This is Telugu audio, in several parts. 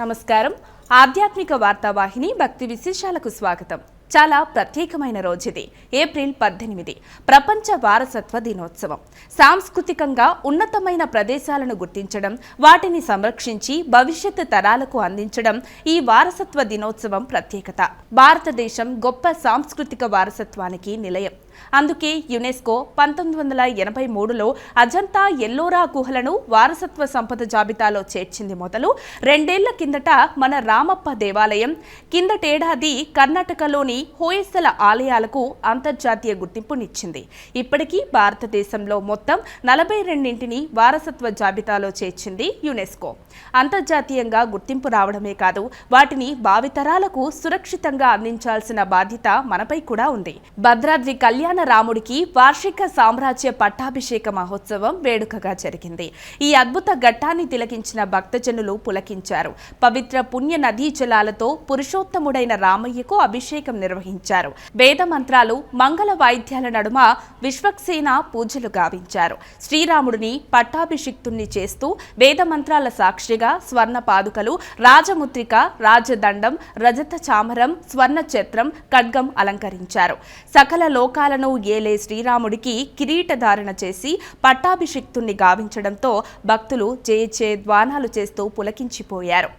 నమస్కారం. ఆధ్యాత్మిక వార్తావాహిని భక్తి విశేషాలకు స్వాగతం. చాలా ప్రత్యేకమైన రోజుది. ఏప్రిల్ పద్దెనిమిది. ప్రపంచ వారసత్వ దినోత్సవం. సాంస్కృతికంగా ఉన్నతమైన ప్రదేశాలను గుర్తించడం వాటిని సంరక్షించి భవిష్యత్తు తరాలకు అందించడం ఈ వారసత్వ దినోత్సవం ప్రత్యేకత. భారతదేశం గొప్ప సాంస్కృతిక వారసత్వానికి నిలయం. అందుకే యునెస్కో పంతొమ్మిది వందల ఎనభై మూడులో అజంతా ఎల్లోరా గుహలను వారసత్వ సంపద జాబితాలో చేర్చింది మొదలు. రెండేళ్ళ కిందట మన రామప్ప దేవాలయం. కిందటేడాది కర్ణాటకలోని హోయసల ఆలయాలకు అంతర్జాతీయ గుర్తింపునిచ్చింది. ఇప్పటికీ భారతదేశంలో మొత్తం నలభై రెండింటిని వారసత్వ జాబితాలో చేర్చింది యునెస్కో. అంతర్జాతీయంగా గుర్తింపు రావడమే కాదు వాటిని భావితరాలకు సురక్షితంగా అందించాల్సిన బాధ్యత మనపై కూడా ఉంది. భద్రాద్రి కళ్యాణ రాముడికి వార్షిక సామ్రాజ్య పట్టాభిషేక మహోత్సవం వేడుకగా జరిగింది. ఈ అద్భుత ఘట్టాన్ని తిలకించిన భక్తజనులు పులకించారు. పవిత్ర పుణ్య నదీ జలాలతో పురుషోత్తముడైన రామయ్యకు అభిషేకం నిర్వహించారు. వేద మంత్రాలు మంగళ వాయిద్యాల నడుమ విశ్వక్సేన పూజలు గావించారు. శ్రీరాముడిని పట్టాభిషిక్తుణ్ణి చేస్తూ వేద మంత్రాల సాక్షిగా స్వర్ణ పాదుకలు రాజముద్రిక రాజదండం రజత చామరం స్వర్ణ ఛత్రం ఖడ్గం అలంకరించారు. సకల లోకాలను ఏలే శ్రీరాముడికి కిరీటధారణ చేసి పట్టాభిషిక్తుణ్ణి గావించడంతో భక్తులు చేచే ద్వానాలు చేస్తూ పులకించిపోయారు.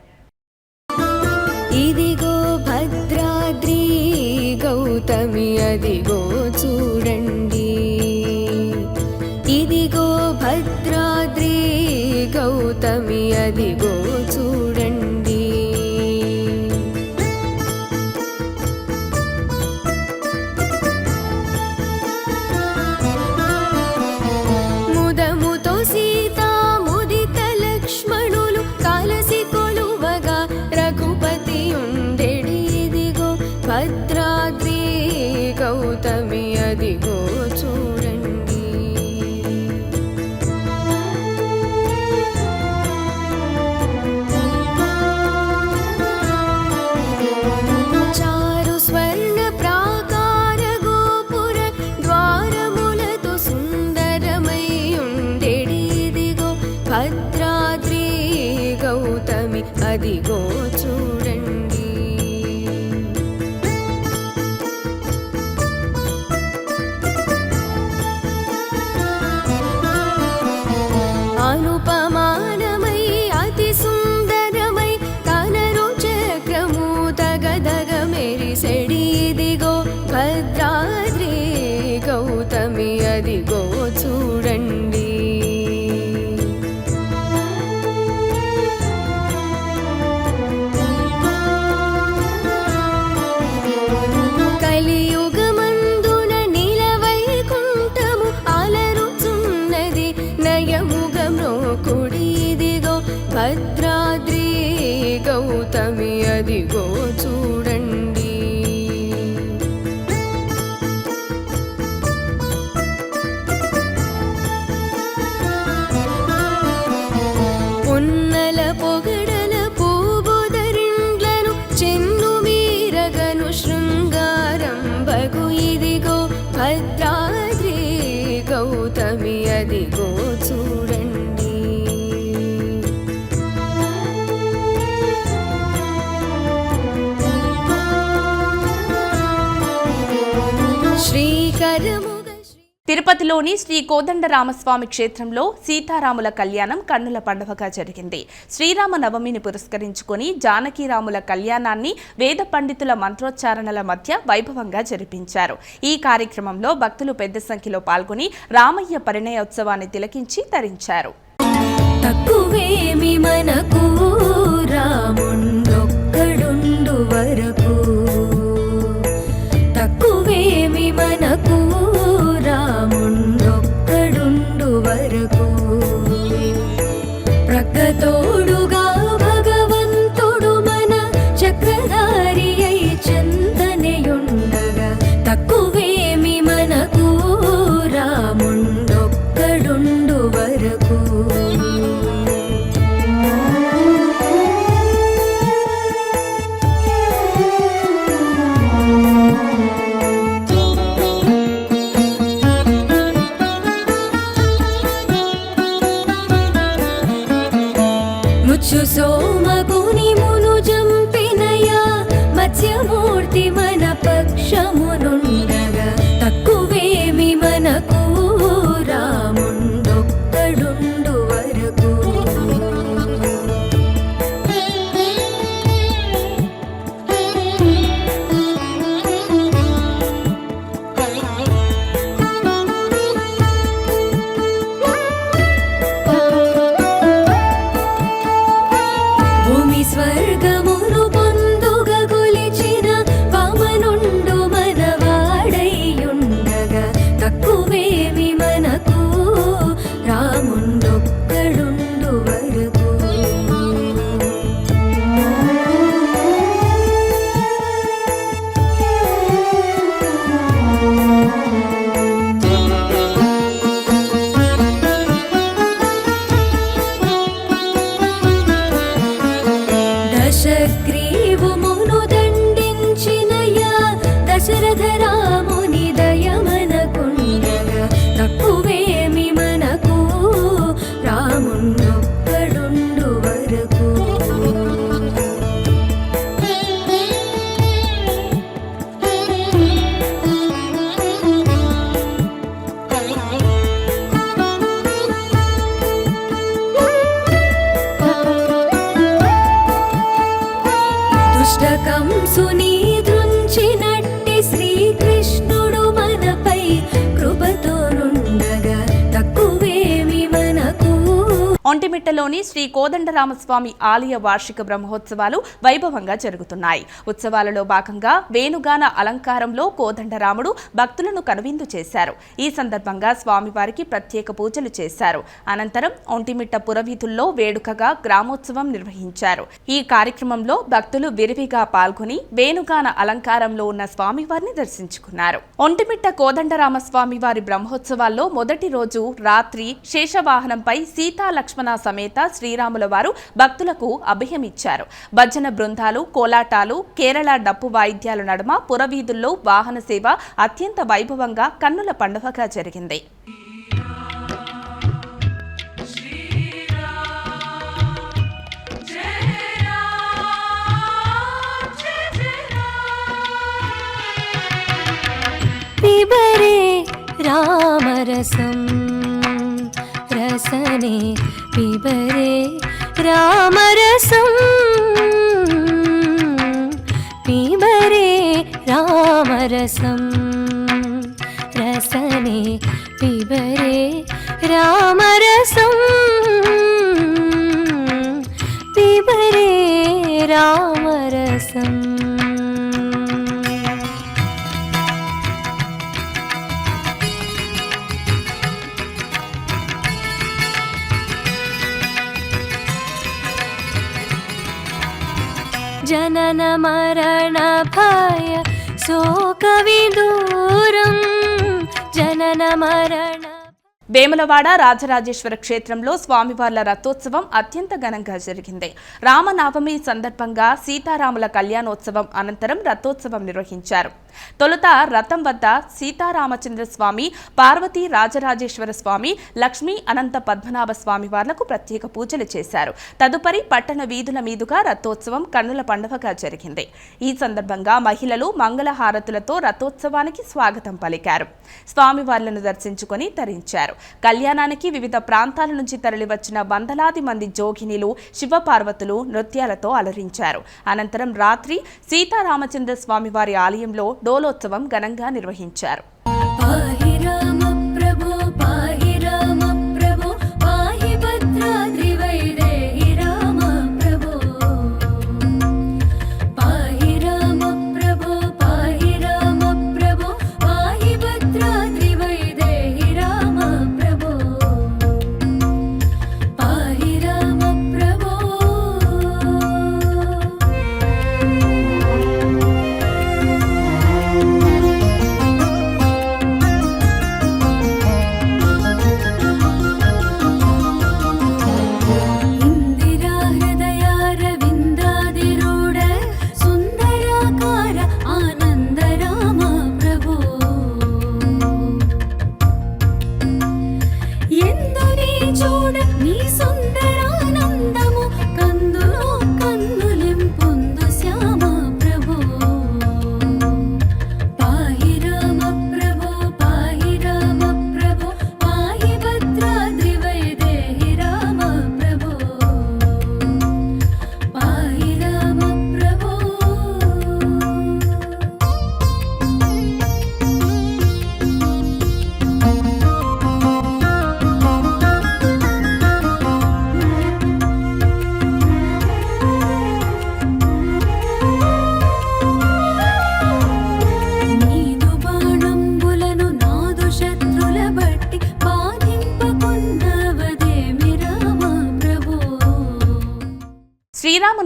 ఇదిగో భద్రాద్రి గౌతమి అదిగో చూడండి. ఇదిగో భద్రాద్రి గౌతమి అదిగో చూడండి. అదిగో చూడండి తిరుపతిలోని శ్రీ కోదండరామస్వామి క్షేత్రంలో సీతారాముల కళ్యాణం కన్నుల పండుగగా జరిగింది. శ్రీరామ నవమిని పురస్కరించుకొని జానకీరాముల కళ్యాణాన్ని వేద పండితుల మంత్రోచ్చారణల మధ్య వైభవంగా జరిపించారు. ఈ కార్యక్రమంలో భక్తులు పెద్ద సంఖ్యలో పాల్గొని రామయ్య పరిణయోత్సవాన్ని తిలకించి తరించారు. తక్కువేమి మనకు రాముండొక్కడుండు ఒంటిమిట్టలోని శ్రీ కోదండరామస్వామి ఆలయ వార్షిక బ్రహ్మోత్సవాలు వైభవంగా జరుగుతున్నాయి. ఉత్సవాలలో భాగంగా వేణుగాన అలంకారంలో కోదండరాముడు భక్తులను కనువిందు చేశారు. ఈ సందర్భంగా స్వామివారికి ప్రత్యేక పూజలు చేశారు. అనంతరం ఒంటిమిట్ట పురవీధుల్లో వేడుకగా గ్రామోత్సవం నిర్వహించారు. ఈ కార్యక్రమంలో భక్తులు విరివిగా పాల్గొని వేణుగాన అలంకారంలో ఉన్న స్వామివారిని దర్శించుకున్నారు. ఒంటిమిట్ట కోదండరామస్వామి వారి బ్రహ్మోత్సవాల్లో మొదటి రోజు రాత్రి శేషవాహనంపై సీతా లక్ష్మణ సమేత శ్రీరాముల వారు భక్తులకు అభయమిచ్చారు. భజన బృందాలు కోలాటాలు కేరళ డప్పు వాయిద్యాల నడుమ పురవీధుల్లో వాహన సేవ అత్యంత వైభవంగా కన్నుల పండుగగా జరిగింది. రామరసం రసనే பிபரே ராமரசம். பிபரே ராமரசம். ரசனே जननमरणभय शोकविदूरं जननमरण వేములవాడ రాజరాజేశ్వర క్షేత్రంలో స్వామివార్ల రథోత్సవం అత్యంత ఘనంగా జరిగింది. రామనవమి సందర్భంగా సీతారాముల కళ్యాణోత్సవం అనంతరం రథోత్సవం నిర్వహించారు. తొలుత రథం వద్ద సీతారామచంద్ర స్వామి పార్వతీ రాజరాజేశ్వర స్వామి లక్ష్మీ అనంత పద్మనాభ స్వామి వార్లకు ప్రత్యేక పూజలు చేశారు. తదుపరి పట్టణ వీధుల మీదుగా రథోత్సవం కన్నుల పండుగగా జరిగింది. ఈ సందర్భంగా మహిళలు మంగళహారతులతో రథోత్సవానికి స్వాగతం పలికారు. స్వామివార్లను దర్శించుకొని తరించారు. కళ్యాణానికి వివిధ ప్రాంతాల నుంచి తరలివచ్చిన వందలాది మంది జోగినిలు శివపార్వతులు నృత్యాలతో అలరించారు. అనంతరం రాత్రి సీతారామచంద్ర స్వామివారి ఆలయంలో డోలోత్సవం ఘనంగా నిర్వహించారు.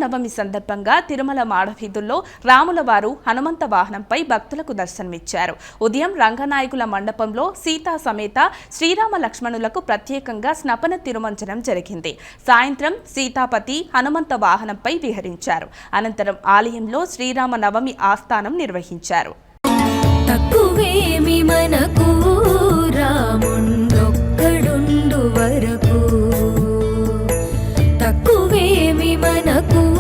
శ్రీరామనవమి సందర్భంగా తిరుమల మాడవీధుల్లో రాముల వారు హనుమంత వాహనంపై భక్తులకు దర్శనమిచ్చారు. ఉదయం రంగనాయకుల మండపంలో సీతా సమేత శ్రీరామ లక్ష్మణులకు ప్రత్యేకంగా స్నపన తిరుమంజనం జరిగింది. సాయంత్రం సీతాపతి హనుమంత వాహనంపై విహరించారు. అనంతరం ఆలయంలో శ్రీరామ నవమి ఆస్థానం నిర్వహించారు. తక్కువేమి మనకు రాముండొక్కడుండు వరకు. తక్కువేమి మనకు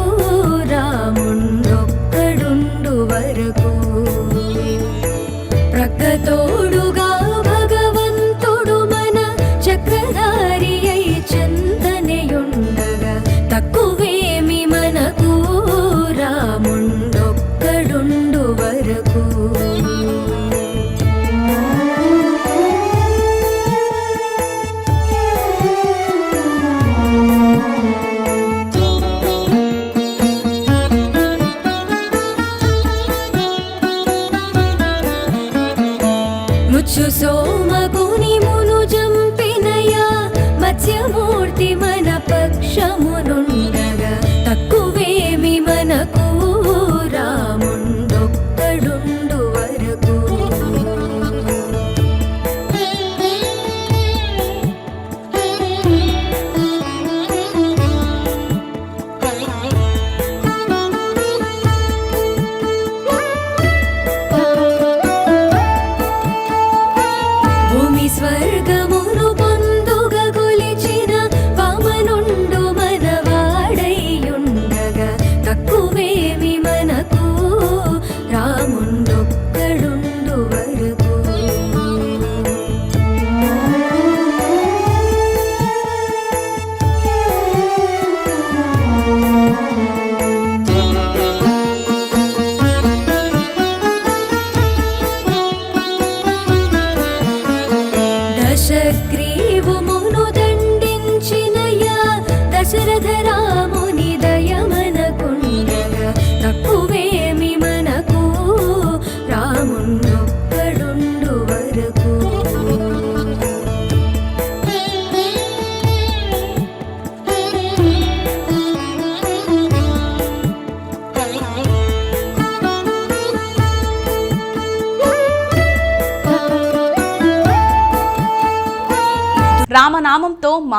you so much.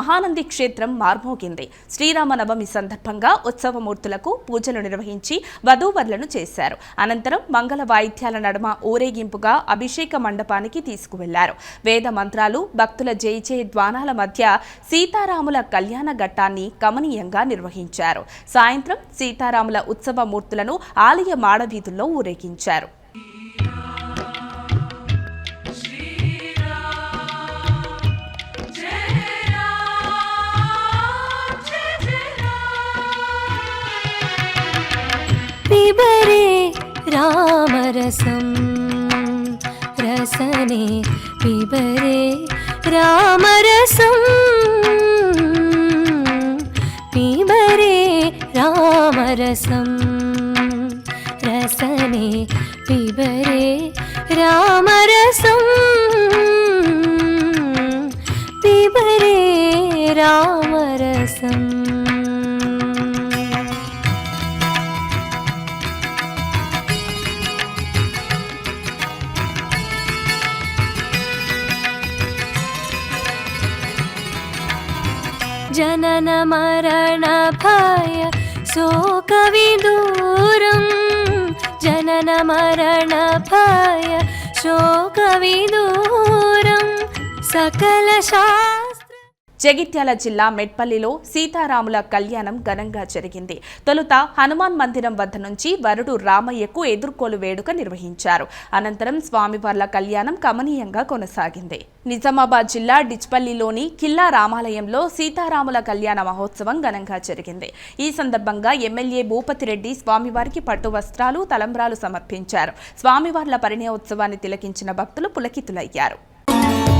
మహానంది క్షేత్రం మార్మోగింది. శ్రీరామనవమి సందర్భంగా ఉత్సవమూర్తులకు పూజలు నిర్వహించి వధూవరులను చేశారు. అనంతరం మంగళ వాయిద్యాల నడుమ ఊరేగింపుగా అభిషేక మండపానికి తీసుకువెళ్ళారు. వేద మంత్రాలు భక్తుల జై ద్వానాల మధ్య సీతారాముల కళ్యాణ ఘట్టాన్ని కమనీయంగా నిర్వహించారు. సాయంత్రం సీతారాముల ఉత్సవమూర్తులను ఆలయ మాడవీధుల్లో ఊరేగించారు. पिबरे रामरसं रसने पिबरे रामरसं पिबरे रामरसं रसने पिबरे रामरसं पिबरे रामरसम् जनन मरण भय शोकविदूरं जनन मरण भय शोकविदूरं सकलशास्त्र జగిత్యాల జిల్లా మెట్పల్లిలో సీతారాముల కళ్యాణం ఘనంగా జరిగింది. తొలుత హనుమాన్ మందిరం వద్ద నుంచి వరుడు రామయ్యకు ఎదుర్కోలు వేడుక నిర్వహించారు. అనంతరం స్వామివార్ల కళ్యాణం కమనీయంగా కొనసాగింది. నిజామాబాద్ జిల్లా డిచ్పల్లిలోని కిల్లా రామాలయంలో సీతారాముల కళ్యాణ మహోత్సవం ఘనంగా జరిగింది. ఈ సందర్భంగా ఎమ్మెల్యే భూపతిరెడ్డి స్వామివారికి పట్టు వస్త్రాలు తలంబ్రాలు సమర్పించారు. స్వామివార్ల పరిణయోత్సవాన్ని తిలకించిన భక్తులు పులకితులయ్యారు.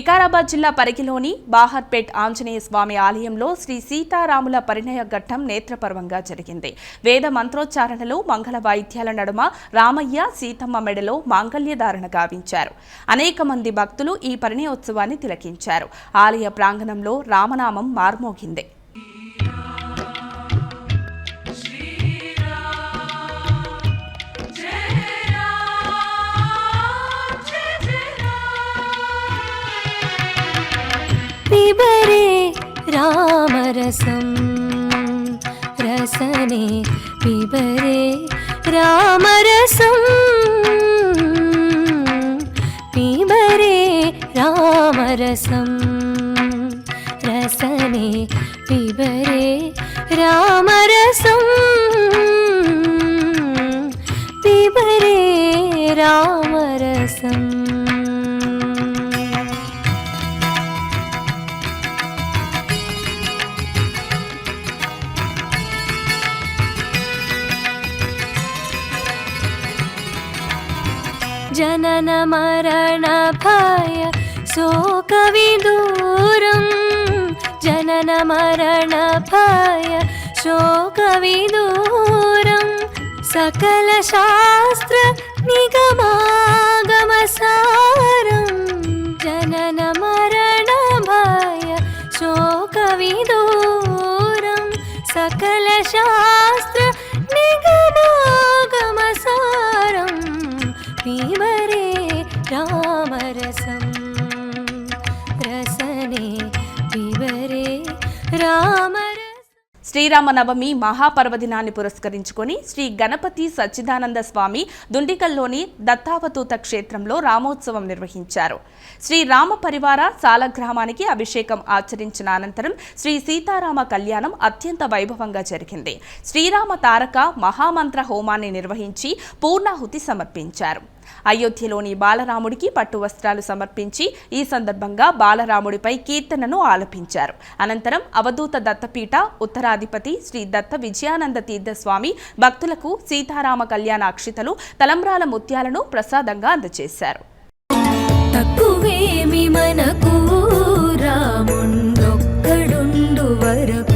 వికారాబాద్ జిల్లా పరిగిలోని బాహర్పేట్ ఆంజనేయ స్వామి ఆలయంలో శ్రీ సీతారాముల పరిణయ ఘట్టం నేత్రపర్వంగా జరిగింది. వేద మంత్రోచ్చారణలు మంగళ వాయిద్యాల నడుమ రామయ్య సీతమ్మ మెడలో మాంగళ్యధారణ గావించారు. అనేక మంది భక్తులు ఈ పరిణయోత్సవాన్ని తిలకించారు. ఆలయ ప్రాంగణంలో రామనామం మార్మోగింది. വിവരെ രാമരസം. രസനെ വിവരെ രാമരസം. പിവരെ രാമരസം. രസനെ പിവരെ രാമരസം. പിവരെ രാമരസം. जनन मरण भय शोकविदूरं जनन मरण भय शोकविदूरं सकलशास्त्र శ్రీరామనవమి మహాపర్వదినాన్ని పురస్కరించుకొని శ్రీ గణపతి సచ్చిదానంద స్వామి దుండికల్లోని దత్తావతూత క్షేత్రంలో రామోత్సవం నిర్వహించారు. శ్రీ రామ పరివార సాలగ్రామానికి అభిషేకం ఆచరించిన అనంతరం శ్రీ సీతారామ కళ్యాణం అత్యంత వైభవంగా జరిగింది. శ్రీరామ తారక మహామంత్ర హోమాన్ని నిర్వహించి పూర్ణాహుతి సమర్పించారు. అయోధ్యలోని బాలరాముడికి పట్టు వస్త్రాలు సమర్పించి ఈ సందర్భంగా బాలరాముడిపై కీర్తనను ఆలపించారు. అనంతరం అవధూత దత్తపీఠ ఉత్తరాధిపతి శ్రీ దత్త విజయానంద తీర్థస్వామి భక్తులకు సీతారామ కళ్యాణ అక్షితలు తలంబ్రాల ముత్యాలను ప్రసాదంగా అందజేశారు. తక్కువేమి మనకు రాముండొక్కడుండు వరకు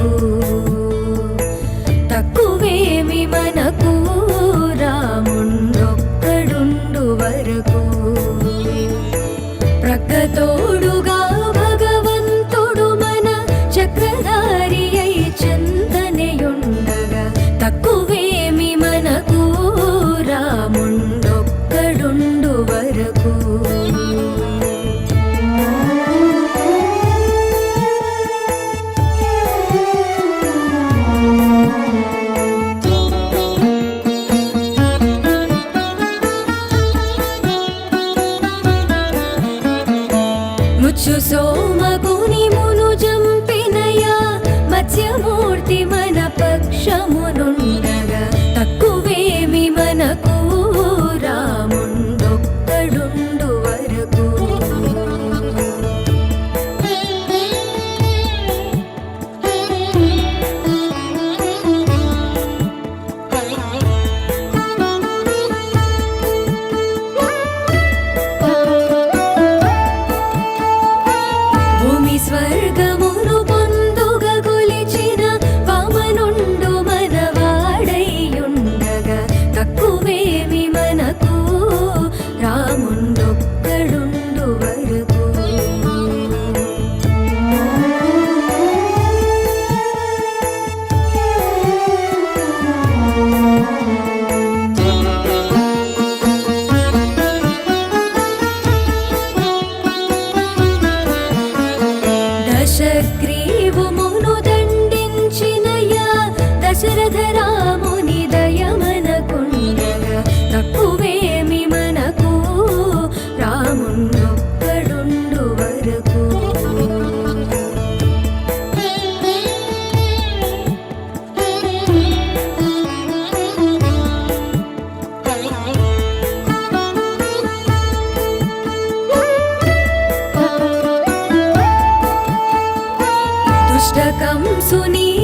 దుష్టకంసుని దృంచినట్టి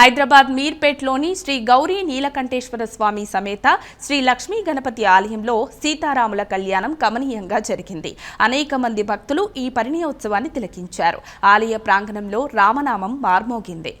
హైదరాబాద్ మీర్పేట్లోని శ్రీ గౌరీ నీలకంఠేశ్వర స్వామి సమేత శ్రీ లక్ష్మీ గణపతి ఆలయంలో సీతారాముల కళ్యాణం కమనీయంగా జరిగింది. అనేక మంది భక్తులు ఈ పరిణయోత్సవాన్ని తిలకించారు. ఆలయ ప్రాంగణంలో రామనామం మార్మోగింది.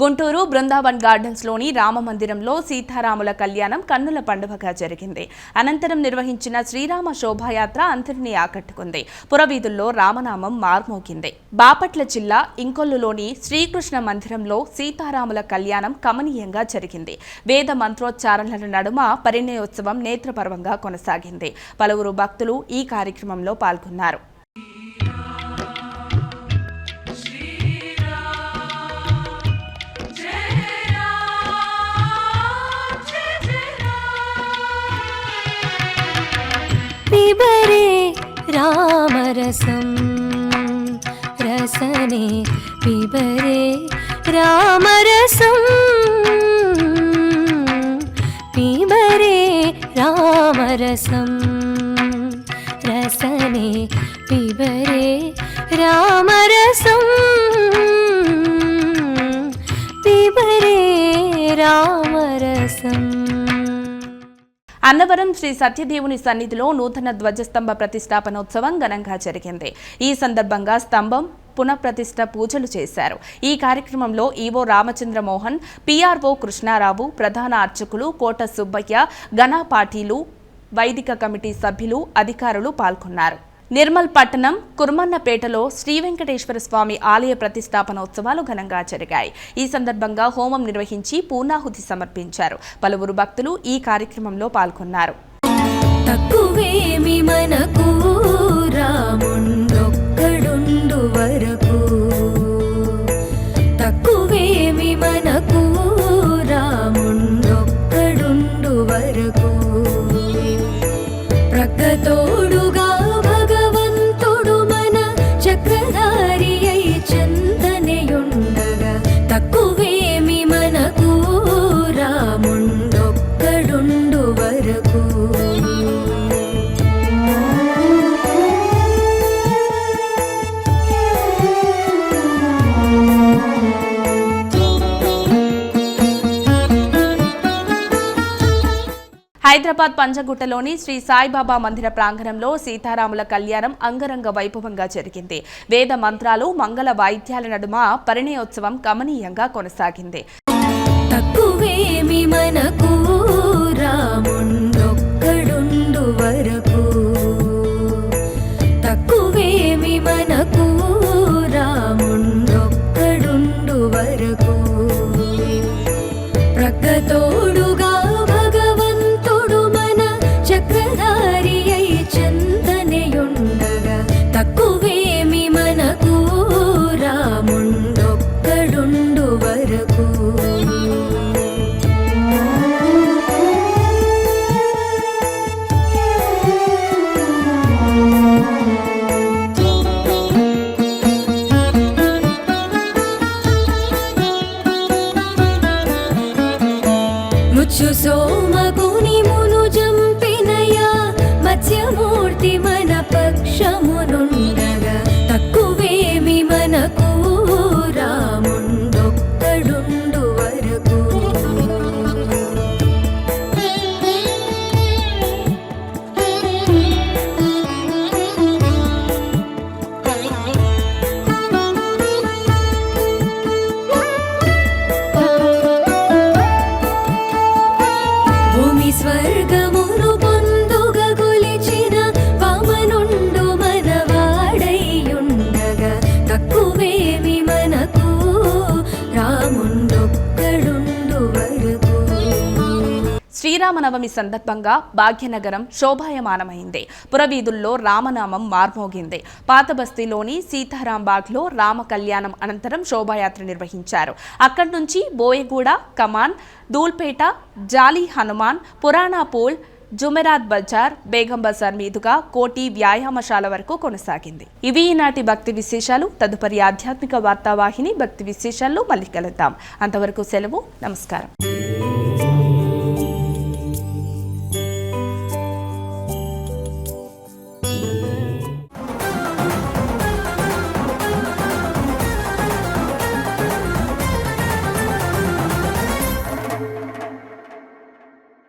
గుంటూరు బృందావన్ గార్డెన్స్లోని రామ మందిరంలో సీతారాముల కళ్యాణం కన్నుల పండుగగా జరిగింది. అనంతరం నిర్వహించిన శ్రీరామ శోభాయాత్ర అందరినీ ఆకట్టుకుంది. పురవీధుల్లో రామనామం మార్మోగింది. బాపట్ల జిల్లా ఇంకొల్లులోని శ్రీకృష్ణ మందిరంలో సీతారాముల కళ్యాణం కమనీయంగా జరిగింది. వేద మంత్రోచ్చారణల నడుమ పరిణయోత్సవం నేత్రపర్వంగా కొనసాగింది. పలువురు భక్తులు ఈ కార్యక్రమంలో పాల్గొన్నారు. വിവരേ രാമരസം രസനെ വിവരേ രാമരസം പിവരേ രാമരസം രസനെ പിവരേ രാമരസം പിവരേ രാമരസം అన్నవరం శ్రీ సత్యదేవుని సన్నిధిలో నూతన ధ్వజస్తంభ ప్రతిష్టాపనోత్సవం ఘనంగా జరిగింది. ఈ సందర్భంగా స్తంభం పునఃప్రతిష్ట పూజలు చేశారు. ఈ కార్యక్రమంలో ఈవో రామచంద్ర మోహన్ పిఆర్ఓ కృష్ణారావు ప్రధాన అర్చకులు కోట సుబ్బయ్య గణా పాటీలు వైదిక కమిటీ సభ్యులు అధికారులు పాల్గొన్నారు. నిర్మల్ పట్టణం కుర్మన్నపేటలో శ్రీ వెంకటేశ్వర స్వామి ఆలయ ప్రతిష్టాపనోత్సవాలు ఘనంగా జరిగాయి. ఈ సందర్భంగా హోమం నిర్వహించి పూర్ణాహుతి సమర్పించారు. పలువురు భక్తులు ఈ కార్యక్రమంలో పాల్గొన్నారు. తక్కువేమి మనకు రాముండ హైదరాబాద్ పంజగుట్టలోని శ్రీ సాయిబాబా మందిర ప్రాంగణంలో సీతారాముల కళ్యాణం అంగరంగ వైభవంగా జరిగింది. వేద మంత్రాలు మంగళ వాయిద్యాల నడుమ పరిణయోత్సవం కమనీయంగా కొనసాగింది. మనకు వరకు. తక్కువేమి మనకు శ్రీరామనవమి సందర్భంగా భాగ్యనగరం శోభాయమానమైంది. పురవీధుల్లో రామనామం మార్మోగింది. పాత బస్తీలోని సీతారాం బాగ్లో రామ కళ్యాణం అనంతరం శోభాయాత్ర నిర్వహించారు. అక్కడి నుంచి బోయగూడ కమాన్ దూల్పేట జాలి హనుమాన్ పురాణాపూల్ జుమెరాత్ బజార్ బేగం బజార్ మీదుగా కోటి వ్యాయామశాల వరకు కొనసాగింది. ఇవి ఈనాటి భక్తి విశేషాలు. తదుపరి ఆధ్యాత్మిక వార్తావాహిని భక్తి విశేషాల్లో మళ్ళీ కలుద్దాం. అంతవరకు సెలవు. నమస్కారం.